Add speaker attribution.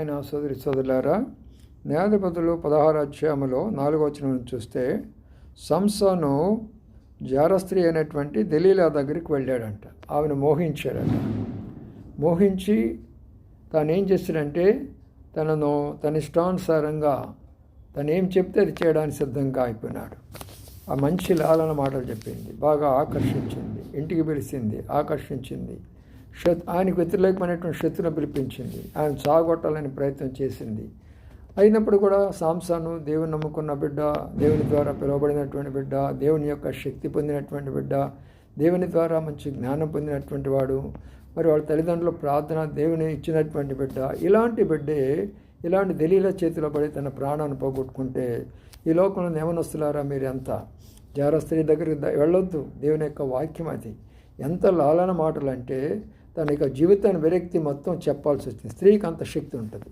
Speaker 1: ప్రియమైన సోదరి సోదరులారా న్యాయాధిపతులు పదహారు అధ్యాయములో నాలుగో చూస్తే సంసను జారస్త్రీ అయినటువంటి దలీలా దగ్గరికి వెళ్ళాడంట. ఆమెను మోహించాడంట. మోహించి తాను ఏం చేశాడంటే తనను తన ఇష్టానుసారంగా తను ఏం చెప్తే అది చేయడానికి సిద్ధంగా అయిపోయినాడు. ఆ మంచి లాలన మాటలు చెప్పింది. బాగా ఆకర్షించింది. ఇంటికి పిలిచింది. ఆకర్షించింది. శత్ ఆయనకు వ్యతిరేకమైనటువంటి శత్రును పిలిపించింది. ఆయన సాగొట్టాలని ప్రయత్నం చేసింది. అయినప్పుడు కూడా సాంసాను దేవుని నమ్ముకున్న బిడ్డ దేవుని ద్వారా పిలువబడినటువంటి బిడ్డ దేవుని యొక్క శక్తి పొందినటువంటి బిడ్డ దేవుని ద్వారా మంచి జ్ఞానం పొందినటువంటి వాడు మరి వాళ్ళ తల్లిదండ్రుల ప్రార్థన దేవుని ఇచ్చినటువంటి బిడ్డ. ఇలాంటి బిడ్డే ఇలాంటి దళీల చేతిలో పడి తన ప్రాణాన్ని పోగొట్టుకుంటే ఈ లోకంలో యవనస్తులారా మీరు ఎంత జార స్త్రీ దగ్గరికి వెళ్ళొద్దు. దేవుని యొక్క వాక్యం అది. ఎంత లాలన మాటలు అంటే తన యొక్క జీవితాన్ని విరక్తి మొత్తం చెప్పాల్సి వచ్చింది. స్త్రీకి అంత శక్తి ఉంటుంది.